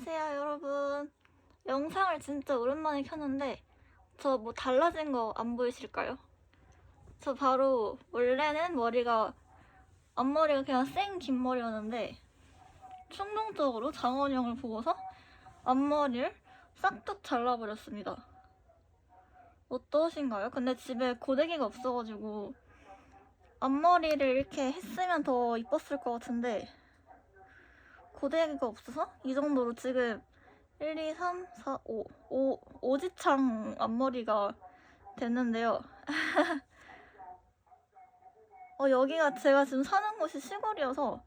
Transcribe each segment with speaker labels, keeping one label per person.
Speaker 1: 안녕하세요 여러분 영상을 진짜 오랜만에 켰는데 저 뭐 달라진 거 안 보이실까요? 저 바로 원래는 머리가 앞머리가 그냥 생 긴 머리였는데 충동적으로 장원이 형을 보고서 앞머리를 싹둑 잘라버렸습니다 어떠신가요? 근데 집에 고데기가 없어가지고 앞머리를 이렇게 했으면 더 이뻤을 것 같은데 고데기가 없어서 이 정도로 지금 1, 2, 3, 4, 5, 5, 5지창 앞머리가 됐는데요. 어, 여기가 제가 지금 사는 곳이 시골이어서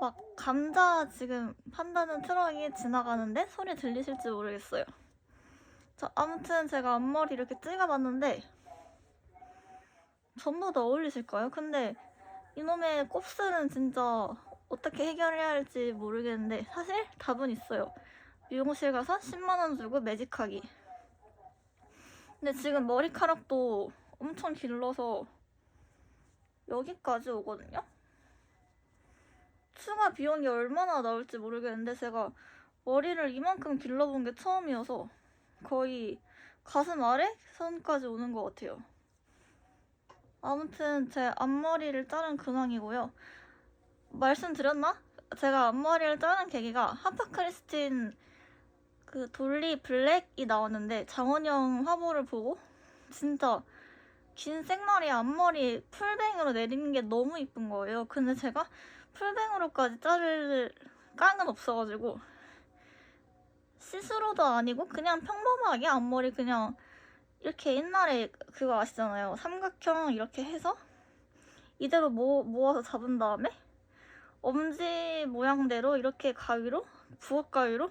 Speaker 1: 막 감자 지금 판다는 트럭이 지나가는데 소리 들리실지 모르겠어요. 자, 아무튼 제가 앞머리 이렇게 찍어봤는데 전부 다 어울리실까요? 근데 이놈의 곱슬은 진짜 어떻게 해결해야 할지 모르겠는데 사실 답은 있어요. 미용실 가서 10만원 주고 매직하기. 근데 지금 머리카락도 엄청 길러서 여기까지 오거든요? 추가 비용이 얼마나 나올지 모르겠는데 제가 머리를 이만큼 길러본 게 처음이어서 거의 가슴 아래 선까지 오는 것 같아요. 아무튼 제 앞머리를 자른 근황이고요. 말씀드렸나? 제가 앞머리를 자른 계기가 하파크리스틴 그 돌리 블랙이 나왔는데 장원영 화보를 보고 진짜 긴 생머리 앞머리 풀뱅으로 내리는 게 너무 이쁜 거예요. 근데 제가 풀뱅으로까지 자를 깡은 없어가지고 시스루도 아니고 그냥 평범하게 앞머리 그냥 이렇게 옛날에 그거 아시잖아요. 삼각형 이렇게 해서 이대로 모, 모아서 잡은 다음에 엄지 모양대로 이렇게 가위로 부엌 가위로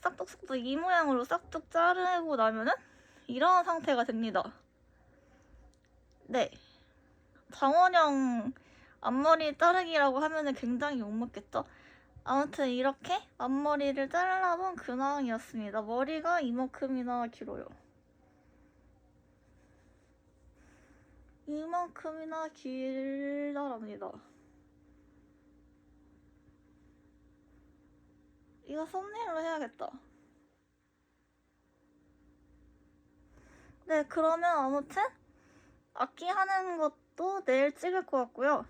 Speaker 1: 싹둑싹둑 이 모양으로 싹둑 자르고 나면은 이런 상태가 됩니다. 네. 장원영 앞머리 자르기라고 하면은 굉장히 욕먹겠죠? 아무튼 이렇게 앞머리를 잘라본 근황이었습니다. 머리가 이만큼이나 길어요. 이만큼이나 길다랍니다. 이거 썸네일로 해야겠다. 네, 그러면 아무튼 악기 하는 것도 내일 찍을 것 같고요.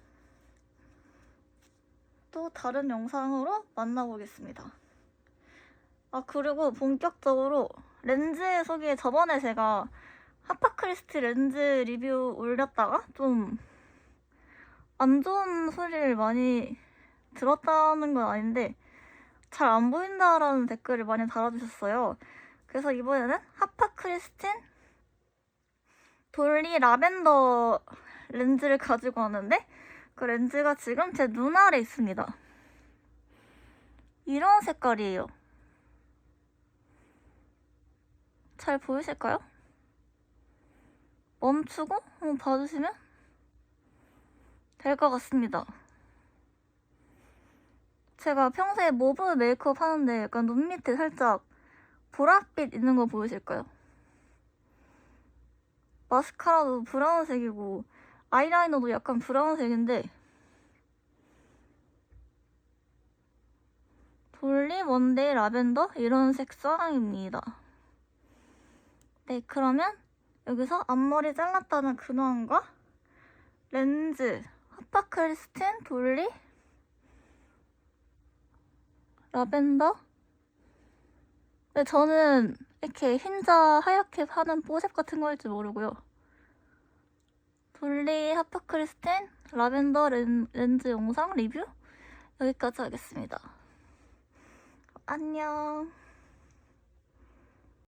Speaker 1: 또 다른 영상으로 만나보겠습니다. 아, 그리고 본격적으로 렌즈 소개 저번에 제가 하파크리스티 렌즈 리뷰 올렸다가 좀 안 좋은 소리를 많이 들었다는 건 아닌데 잘 안 보인다라는 댓글을 많이 달아주셨어요. 그래서 이번에는 하파크리스틴 돌리 라벤더 렌즈를 가지고 왔는데 그 렌즈가 지금 제 눈 아래 있습니다. 이런 색깔이에요. 잘 보이실까요? 멈추고 한번 봐주시면 될 것 같습니다. 제가 평소에 모브 메이크업 하는데 약간 눈 밑에 살짝 보랏빛 있는 거 보이실까요? 마스카라도 브라운색이고 아이라이너도 약간 브라운색인데 돌리 원데이 라벤더 이런 색상입니다. 네, 그러면 여기서 앞머리 잘랐다는 근황과 렌즈 하파크리스틴 돌리 라벤더 네, 저는 이렇게 흰자 하얗게 하는 뽀샵 같은 거 할지 모르고요. 돌리 하파크리스틴 라벤더 렌, 렌즈 영상 리뷰 여기까지 하겠습니다. 안녕.